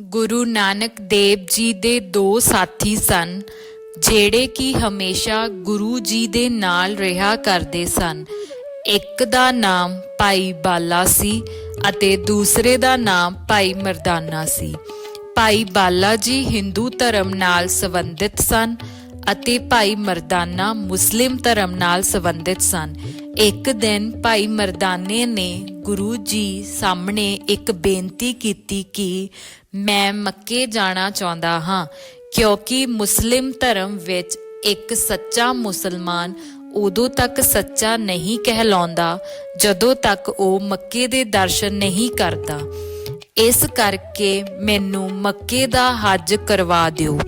ਗੁਰੂ ਨਾਨਕ ਦੇਵ ਜੀ ਦੇ ਦੋ ਸਾਥੀ ਸਨ, ਜਿਹੜੇ ਕਿ ਹਮੇਸ਼ਾ ਗੁਰੂ ਜੀ ਦੇ ਨਾਲ ਰਿਹਾ ਕਰਦੇ ਸਨ। ਇੱਕ ਦਾ ਨਾਮ ਭਾਈ ਬਾਲਾ ਸੀ ਅਤੇ ਦੂਸਰੇ ਦਾ ਨਾਮ ਭਾਈ ਮਰਦਾਨਾ ਸੀ। ਭਾਈ ਬਾਲਾ ਜੀ ਹਿੰਦੂ ਧਰਮ ਨਾਲ ਸੰਬੰਧਿਤ ਸਨ ਅਤੇ ਭਾਈ ਮਰਦਾਨਾ ਮੁਸਲਿਮ ਧਰਮ ਨਾਲ ਸੰਬੰਧਿਤ ਸਨ। ਇੱਕ ਦਿਨ ਭਾਈ ਮਰਦਾਨੇ ਨੇ ਗੁਰੂ ਜੀ ਸਾਹਮਣੇ ਇੱਕ ਬੇਨਤੀ ਕੀਤੀ ਕਿ ਮੈਂ ਮੱਕੇ ਜਾਣਾ ਚਾਹੁੰਦਾ ਹਾਂ, ਕਿਉਂਕਿ ਮੁਸਲਿਮ ਧਰਮ ਵਿੱਚ ਇੱਕ ਸੱਚਾ ਮੁਸਲਮਾਨ ਉਦੋਂ ਤੱਕ ਸੱਚਾ ਨਹੀਂ ਕਹਿਲਾਉਂਦਾ, ਜਦੋਂ ਤੱਕ ਉਹ ਮੱਕੇ ਦੇ ਦਰਸ਼ਨ ਨਹੀਂ ਕਰਦਾ। ਇਸ ਕਰਕੇ ਮੈਨੂੰ ਮੱਕੇ ਦਾ ਹੱਜ ਕਰਵਾ ਦਿਓ।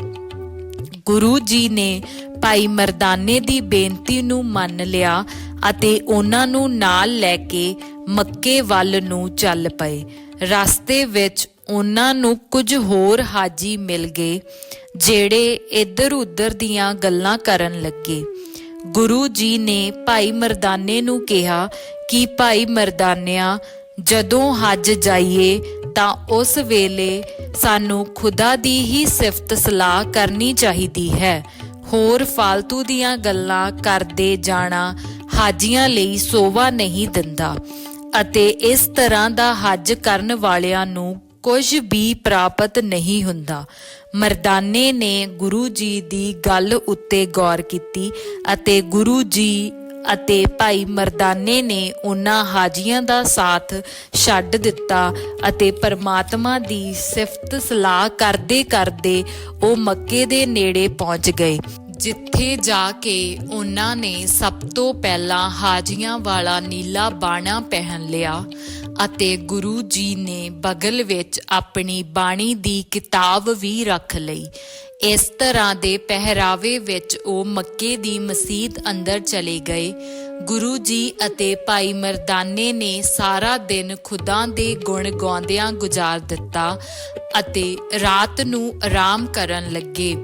ਗੁਰੂ ਜੀ ਨੇ ਭਾਈ ਮਰਦਾਨੇ ਦੀ ਬੇਨਤੀ ਨੂੰ ਮੰਨ ਲਿਆ ਅਤੇ ਉਹਨਾਂ ਨੂੰ ਨਾਲ ਲੈ ਕੇ ਮੱਕੇ ਵੱਲ ਨੂੰ ਚੱਲ ਪਏ। ਰਸਤੇ ਵਿੱਚ ਉਹਨਾਂ ਨੂੰ ਕੁਝ ਹੋਰ ਹਾਜੀ ਮਿਲ ਗਏ, ਜਿਹੜੇ ਇੱਧਰ ਉੱਧਰ ਦੀਆਂ ਗੱਲਾਂ ਕਰਨ ਲੱਗੇ। ਗੁਰੂ ਜੀ ਨੇ ਭਾਈ ਮਰਦਾਨੇ ਨੂੰ ਕਿਹਾ ਕਿ, ਭਾਈ ਮਰਦਾਨਿਆ, ਜਦੋਂ ਹੱਜ ਜਾਈਏ, ਤਾਂ ਉਸ ਵੇਲੇ ਸਾਨੂੰ ਖੁਦਾ ਦੀ ਹੀ ਸਿਫਤ ਸਲਾਹ ਕਰਨੀ ਚਾਹੀਦੀ ਹੈ। ਹੋਰ ਫालतू ਦੀਆਂ ਗੱਲਾਂ ਕਰਦੇ ਜਾਣਾ ਹਾਜੀਆਂ ਲਈ ਸੋਭਾ ਨਹੀਂ ਦਿੰਦਾ। ਅਤੇ ਇਸ ਤਰ੍ਹਾਂ ਦਾ ਹੱਜ ਕਰਨ ਵਾਲਿਆਂ ਨੂੰ ਕੁਝ ਵੀ ਪ੍ਰਾਪਤ ਨਹੀਂ ਹੁੰਦਾ। ਮਰਦਾਨੇ ਨੇ ਗੁਰੂ ਜੀ ਦੀ ਗੱਲ ਉੱਤੇ ਗੌਰ ਕੀਤੀ ਅਤੇ ਗੁਰੂ ਜੀ ਅਤੇ ਭਾਈ ਮਰਦਾਨੇ ਨੇ ਉਹਨਾਂ ਹਾਜੀਆਂ ਦਾ ਸਾਥ ਛੱਡ ਦਿੱਤਾ ਅਤੇ ਪਰਮਾਤਮਾ ਦੀ ਸਿਫਤ ਸਲਾਹ ਕਰਦੇ ਕਰਦੇ ਉਹ ਮੱਕੇ ਦੇ ਨੇੜੇ ਪਹੁੰਚ ਗਏ। ਜਿੱਥੇ ਜਾ ਕੇ ਉਹਨਾਂ ਨੇ ਸਭ ਤੋਂ ਪਹਿਲਾਂ ਹਾਜੀਆਂ ਵਾਲਾ ਨੀਲਾ ਬਾਣਾ ਪਹਿਨ ਲਿਆ ਅਤੇ ਗੁਰੂ ਜੀ ਨੇ ਬਗਲ ਵਿੱਚ ਆਪਣੀ ਬਾਣੀ ਦੀ ਕਿਤਾਬ ਵੀ ਰੱਖ ਲਈ। ਇਸ ਤਰ੍ਹਾਂ ਦੇ ਪਹਿਰਾਵੇ ਵਿੱਚ ਉਹ ਮੱਕੇ ਦੀ ਮਸਜਿਦ ਅੰਦਰ ਚਲੇ ਗਏ। ਗੁਰੂ ਜੀ ਅਤੇ ਭਾਈ ਮਰਦਾਨੇ ਨੇ ਸਾਰਾ ਦਿਨ ਖੁਦਾ ਦੇ ਗੁਣ ਗਾਉਂਦਿਆਂ ਗੁਜ਼ਾਰ ਦਿੱਤਾ ਅਤੇ ਰਾਤ ਨੂੰ ਆਰਾਮ ਕਰਨ ਲੱਗੇ।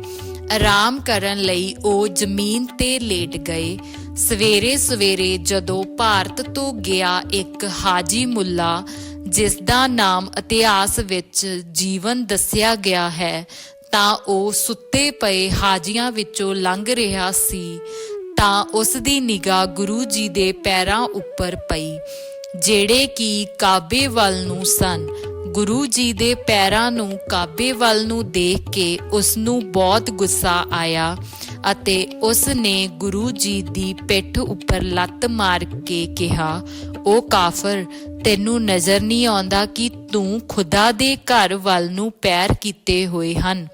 ਆਰਾਮ ਕਰਨ ਲਈ ਉਹ ਜ਼ਮੀਨ ਤੇ ਲੇਟ ਗਏ। ਸਵੇਰੇ ਸਵੇਰੇ ਜਦੋਂ ਭਾਰਤ ਤੋਂ ਗਿਆ ਇੱਕ ਹਾਜੀ ਮੁੱਲਾ, ਜਿਸ ਦਾ ਨਾਮ ਇਤਿਹਾਸ ਵਿੱਚ ਜੀਵਨ ਦੱਸਿਆ ਗਿਆ ਹੈ, ਤਾਂ ਉਹ ਸੁੱਤੇ ਪਏ ਹਾਜੀਆਂ ਵਿੱਚੋਂ ਲੰਘ ਰਿਹਾ ਸੀ, ਤਾਂ ਉਸ ਦੀ ਨਿਗਾਹ ਗੁਰੂ ਜੀ ਦੇ ਪੈਰਾਂ ਉੱਪਰ ਪਈ, ਜਿਹੜੇ ਕਿ ਕਾਬੇ ਵੱਲ ਨੂੰ ਸਨ। ਗੁਰੂ ਜੀ ਦੇ ਪੈਰਾਂ ਨੂੰ ਕਾਬੇ ਵੱਲ ਨੂੰ ਦੇਖ ਕੇ ਉਸ ਨੂੰ ਬਹੁਤ ਗੁੱਸਾ ਆਇਆ ਅਤੇ ਉਸ ਨੇ ਗੁਰੂ ਜੀ ਦੀ ਪਿੱਠ ਉੱਪਰ ਲੱਤ ਮਾਰ ਕੇ ਕਿਹਾ ਉਹ ਕਾਫਰ, ਤੈਨੂੰ ਨਜ਼ਰ ਨਹੀਂ ਆਉਂਦਾ ਕਿ ਤੂੰ ਖੁਦਾ ਦੇ ਘਰ ਵੱਲ ਨੂੰ ਪੈਰ ਕੀਤੇ ਹੋਏ ਹਨ।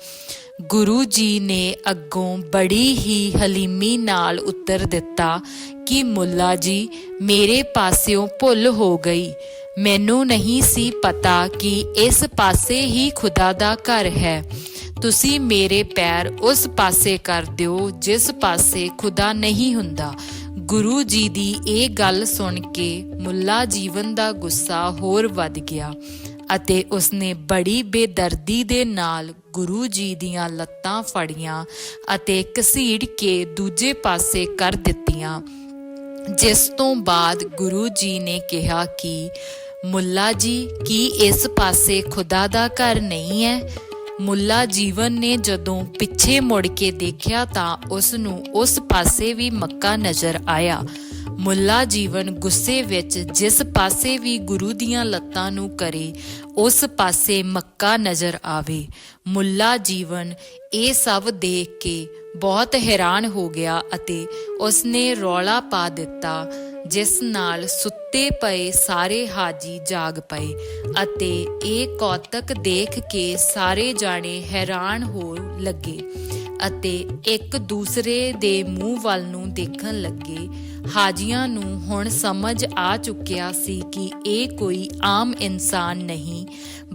ਗੁਰੂ ਜੀ ਨੇ ਅੱਗੋਂ ਬੜੀ ਹੀ ਹਲੀਮੀ ਨਾਲ ਉੱਤਰ ਦਿੱਤਾ ਕਿ, ਮੁੱਲਾ ਜੀ, ਮੇਰੇ ਪਾਸਿਓਂ ਭੁੱਲ ਹੋ ਗਈ। ਮੈਨੂੰ ਨਹੀਂ ਸੀ ਪਤਾ ਕਿ ਇਸ ਪਾਸੇ ਹੀ ਖੁਦਾ ਦਾ ਘਰ ਹੈ। ਤੁਸੀਂ ਮੇਰੇ ਪੈਰ ਉਸ ਪਾਸੇ ਕਰ ਦਿਓ ਜਿਸ ਪਾਸੇ ਖੁਦਾ ਨਹੀਂ ਹੁੰਦਾ। ਗੁਰੂ ਜੀ ਦੀ ਇਹ ਗੱਲ ਸੁਣ ਕੇ ਮੁੱਲਾ ਜੀਵਨ ਦਾ ਗੁੱਸਾ ਹੋਰ ਵੱਧ ਗਿਆ ਅਤੇ ਉਸਨੇ ਬੜੀ ਬੇਦਰਦੀ ਦੇ ਨਾਲ ਗੁਰੂ ਜੀ ਦੀਆਂ ਲੱਤਾਂ ਫੜੀਆਂ ਅਤੇ ਘਸੀੜ ਕੇ ਦੂਜੇ ਪਾਸੇ ਕਰ ਦਿੱਤੀਆਂ। ਜਿਸ ਤੋਂ ਬਾਅਦ ਗੁਰੂ ਜੀ ਨੇ ਕਿਹਾ ਕਿ ਮੁੱਲਾ ਜੀ, ਕੀ ਇਸ ਪਾਸੇ ਖੁਦਾ ਦਾ ਘਰ ਨਹੀਂ ਹੈ? ਮੁੱਲਾ ਜੀਵਨ ਨੇ ਜਦੋਂ ਪਿੱਛੇ ਮੁੜ ਕੇ ਦੇਖਿਆ ਤਾਂ ਉਸ ਨੂੰ ਉਸ ਪਾਸੇ ਵੀ ਮੱਕਾ ਨਜ਼ਰ ਆਇਆ। ਮੁੱਲਾ ਜੀਵਨ ਗੁੱਸੇ ਵਿੱਚ ਜਿਸ ਪਾਸੇ ਵੀ ਗੁਰੂ ਦੀਆਂ ਲੱਤਾਂ ਨੂੰ ਕਰੇ, ਉਸ ਪਾਸੇ ਮੱਕਾ ਨਜ਼ਰ ਆਵੇ। ਮੁੱਲਾ ਜੀਵਨ ਇਹ ਸਭ ਦੇਖ ਕੇ ਬਹੁਤ ਹੈਰਾਨ ਹੋ ਗਿਆ ਅਤੇ ਉਸਨੇ ਰੌਲਾ ਪਾ ਦਿੱਤਾ। ਜਿਸ ਨਾਲ ਸੁੱਤੇ ਪਏ ਸਾਰੇ ਹਾਜੀ ਜਾਗ ਪਏ ਅਤੇ ਇਹ ਕੌਤਕ ਦੇਖ ਕੇ ਸਾਰੇ ਜਾਣੇ ਹੈਰਾਨ ਹੋ ਲੱਗੇ ਅਤੇ ਇੱਕ ਦੂਸਰੇ ਦੇ ਮੂੰਹ ਵੱਲ ਨੂੰ ਦੇਖਣ ਲੱਗੇ। ਹਾਜੀਆਂ ਨੂੰ ਹੁਣ ਸਮਝ ਆ ਚੁੱਕਿਆ ਸੀ ਕਿ ਇਹ ਕੋਈ ਆਮ ਇਨਸਾਨ ਨਹੀਂ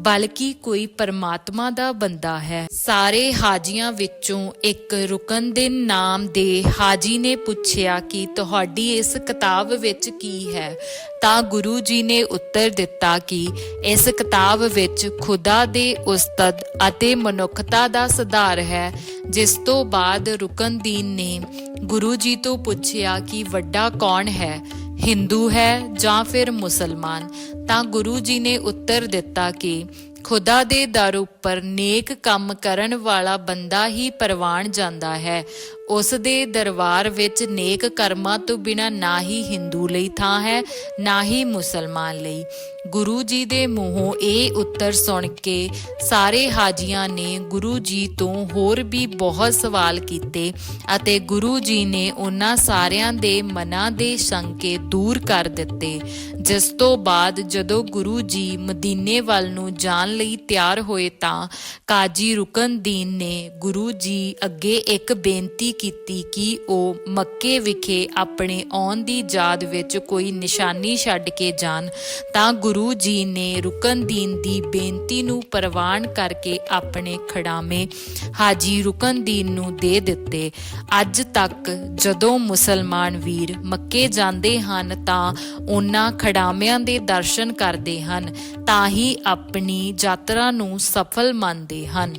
ਬਲਕਿ ਕੋਈ ਪਰਮਾਤਮਾ ਦਾ ਬੰਦਾ ਹੈ। ਸਾਰੇ ਹਾਜੀਆਂ ਵਿੱਚੋਂ ਇੱਕ ਰੁਕਨਦਿਨ ਨਾਮ ਦੇ ਹਾਜੀ ਨੇ ਪੁੱਛਿਆ ਕਿ ਤੁਹਾਡੀ ਇਸ ਕਿਤਾਬ ਵਿੱਚ ਕੀ ਹੈ। ਤਾਂ ਗੁਰੂ ਜੀ ਨੇ ਉੱਤਰ ਦਿੱਤਾ ਕਿ ਇਸ ਕਿਤਾਬ ਵਿੱਚ ਖੁਦਾ ਦੇ ਉਸਤਤ ਅਤੇ ਮਨੁੱਖਤਾ ਦਾ ਸੁਧਾਰ ਹੈ, ਜਿਸ ਤੋਂ ਬਾਅਦ ਰੁਕਨਦੀਨ ਨੇ ਗੁਰੂ ਜੀ ਤੋਂ ਪੁੱਛਿਆ ਕਿ ਵੱਡਾ ਕੌਣ ਹੈ। ਹਿੰਦੂ ਹੈ ਜਾਂ ਫਿਰ ਮੁਸਲਮਾਨ, ਤਾਂ ਗੁਰੂ ਜੀ ਨੇ ਉੱਤਰ ਦਿੱਤਾ ਕਿ ਖੁਦਾ ਦੇ ਦਰ ਉੱਪਰ ਨੇਕ ਕੰਮ ਕਰਨ ਵਾਲਾ ਬੰਦਾ ਹੀ ਪ੍ਰਵਾਨ ਜਾਂਦਾ ਹੈ। ਉਸ ਦੇ ਦਰਬਾਰ ਵਿੱਚ ਨੇਕ ਕਰਮਾਂ ਤੋਂ ਬਿਨਾ ਨਾ ਹੀ ਹਿੰਦੂ ਲਈ ਥਾਂ ਹੈ, ਨਾ ਹੀ ਮੁਸਲਮਾਨ ਲਈ। ਗੁਰੂ ਜੀ ਦੇ ਮੂੰਹੋਂ ਇਹ ਉੱਤਰ ਸੁਣ ਕੇ ਸਾਰੇ ਹਾਜੀਆਂ ਨੇ ਗੁਰੂ ਜੀ ਤੋਂ ਹੋਰ ਵੀ ਬਹੁਤ ਸਵਾਲ ਕੀਤੇ ਅਤੇ ਗੁਰੂ ਜੀ ਨੇ ਉਹਨਾਂ ਸਾਰਿਆਂ ਦੇ ਮਨਾਂ ਦੇ ਸ਼ੰਕੇ ਦੂਰ ਕਰ ਦਿੱਤੇ। ਜਿਸ ਤੋਂ ਬਾਅਦ ਜਦੋਂ ਗੁਰੂ ਜੀ ਮਦੀਨੇ ਵੱਲ ਨੂੰ ਜਾਣ ਲਈ ਤਿਆਰ ਹੋਏ ਤਾਂ ਕਾਜੀ ਰੁਕਨਦੀਨ ਨੇ ਗੁਰੂ ਜੀ ਅੱਗੇ ਇੱਕ ਬੇਨਤੀ ਕੀਤੀ ਕਿ ਉਹ ਮੱਕੇ ਵਿਖੇ ਆਪਣੇ ਆਉਣ ਦੀ ਯਾਦ ਵਿੱਚ ਕੋਈ ਨਿਸ਼ਾਨੀ ਛੱਡ ਕੇ ਜਾਣ, ਤਾਂ ਗੁਰੂ ਜੀ ਨੇ ਰੁਕਨਦੀਨ ਦੀ ਬੇਨਤੀ ਨੂੰ ਪ੍ਰਵਾਨ ਕਰਕੇ ਆਪਣੇ ਖੜਾਮੇ ਹਾਜੀ ਰੁਕਨਦੀਨ ਨੂੰ ਦੇ ਦਿੱਤੇ। ਅੱਜ ਤੱਕ ਜਦੋਂ ਮੁਸਲਮਾਨ ਵੀਰ ਮੱਕੇ ਜਾਂਦੇ ਹਨ, ਤਾਂ ਉਹਨਾਂ ਖੜਾਮਿਆਂ ਦੇ ਦਰਸ਼ਨ ਕਰਦੇ ਹਨ, ਤਾਂ ਹੀ ਆਪਣੀ ਯਾਤਰਾ ਨੂੰ ਸਫਲ ਮੰਨਦੇ ਹਨ।